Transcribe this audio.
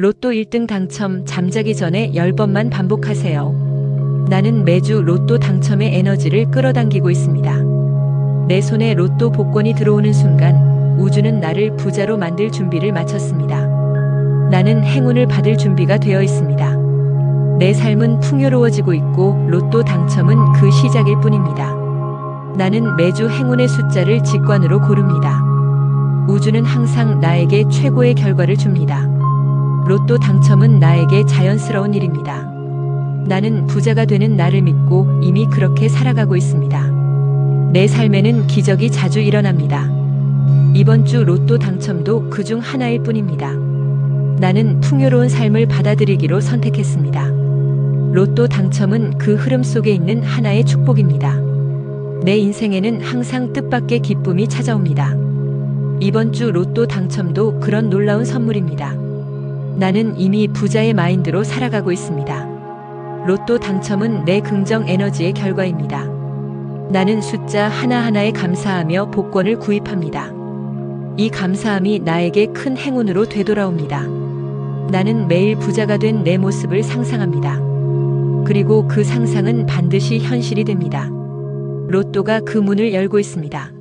로또 1등 당첨 잠자기 전에 10번만 반복하세요. 나는 매주 로또 당첨의 에너지를 끌어당기고 있습니다. 내 손에 로또 복권이 들어오는 순간 우주는 나를 부자로 만들 준비를 마쳤습니다. 나는 행운을 받을 준비가 되어 있습니다. 내 삶은 풍요로워지고 있고 로또 당첨은 그 시작일 뿐입니다. 나는 매주 행운의 숫자를 직관으로 고릅니다. 우주는 항상 나에게 최고의 결과를 줍니다. 로또 당첨은 나에게 자연스러운 일입니다. 나는 부자가 되는 나를 믿고 이미 그렇게 살아가고 있습니다. 내 삶에는 기적이 자주 일어납니다. 이번 주 로또 당첨도 그 중 하나일 뿐입니다. 나는 풍요로운 삶을 받아들이기로 선택했습니다. 로또 당첨은 그 흐름 속에 있는 하나의 축복입니다. 내 인생에는 항상 뜻밖의 기쁨이 찾아옵니다. 이번 주 로또 당첨도 그런 놀라운 선물입니다. 나는 이미 부자의 마인드로 살아가고 있습니다. 로또 당첨은 내 긍정 에너지의 결과입니다. 나는 숫자 하나하나에 감사하며 복권을 구입합니다. 이 감사함이 나에게 큰 행운으로 되돌아옵니다. 나는 매일 부자가 된 내 모습을 상상합니다. 그리고 그 상상은 반드시 현실이 됩니다. 로또가 그 문을 열고 있습니다.